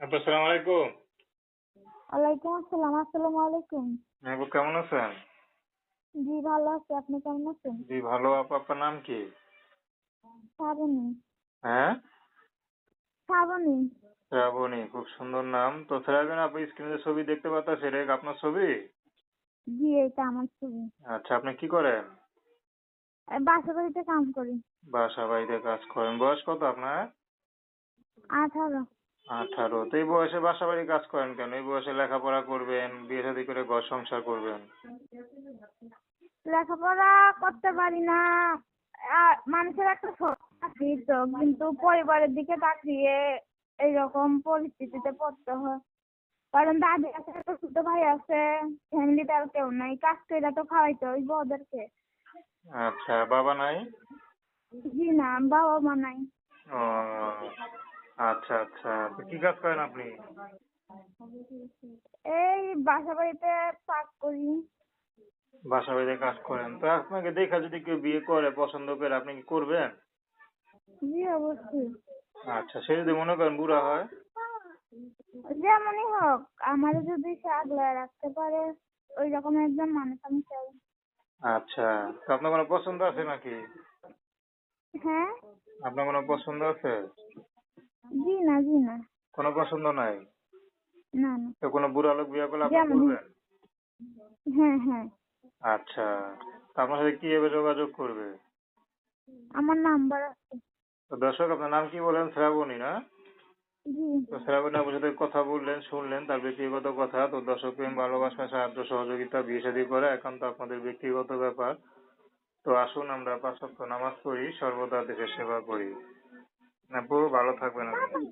আপু আসসালামু আলাইকুম ওয়ালাইকুম আসসালাম আসসালামু আলাইকুম। আপু কেমন আছেন? জি ভালো আছি। আপনি কেমন আছেন? জি ভালো। আপু আপনার নাম কি? শ্রাবণী। হ্যাঁ? শ্রাবণী। শ্রাবণী খুব সুন্দর নাম। তো শ্রাবণী আপনি স্ক্রিনে ছবি দেখতে সেটা কি আপনার ছবি? জি এটা আমার ছবি। আচ্ছা আপনি কি করেন? বাসা বাড়িতে কাম করি। বাসা বাড়িতে কাজ করেন। বয়স কত আপনার? আঠারো। আঠারো তো এই বয়সে বাসা বাড়ি কাজ করেন কেন? এই বয়সে লেখাপড়া করবেন বিয়ে শাদী করে ঘর সংসার করবেন? লেখাপড়া করতে পারি না। মানুষের একটা আছে তো কিন্তু পরিবারের দিকে তাকিয়ে এইরকম পরিস্থিতিতে পড়তে হয়। কারণ দাদি আছে ছোট ভাই আছে ফ্যামিলিতে আর কেউ নাই। কাজ করে তো খাওয়াইতে হইব ওদেরকে। আচ্ছা বাবা নাই? জি না বাবা মা নাই। ও আচ্ছা আচ্ছা। তো কি কাজ করেন আপনি? এই বাসা বাড়িতে পাক করি। বাসা বাড়িতে কাজ করেন। তো আপনাকে দেখা যদি কেউ বিয়ে করে পছন্দ করে আপনি কি করবেন? জি অবশ্যই। আচ্ছা সে যদি মনে করেন বুড়া হয়? যেমনই হোক আমার যদি সে আগলে রাখতে পারে ওই রকম একজন মানুষ আমি চাই। আচ্ছা তো আপনার কোনো পছন্দ আছে নাকি? হ্যাঁ? আপনার কোনো পছন্দ আছে? জি না জি না। কোনো পছন্দ নাই? না না। তো কোনো বুড়া লোক বিয়ে করলে আপনি যেমন- করবেন হ্যাঁ হ্যাঁ। আচ্ছা। তো আপনার সাথে কীভাবে যোগাযোগ করবে? আমার নাম্বার আছে। তো দর্শক আপনার নাম কি বলেন? শ্রাবণী না? জি। তো শ্রাবণী আপনার সাথে কথা বললেন শুনলেন তার ব্যক্তিগত কথা। তো দর্শক প্রেম ভালোবাসা সাহায্য সহযোগিতা বিয়ে শাদী করা একান্ত আপনাদের ব্যক্তিগত ব্যাপার। তো আসুন আমরা পাঁচ সপ্তাহ নামাজ পড়ি সর্বদা দেশের সেবা করি। আপু ভালো থাকবেন আপনি।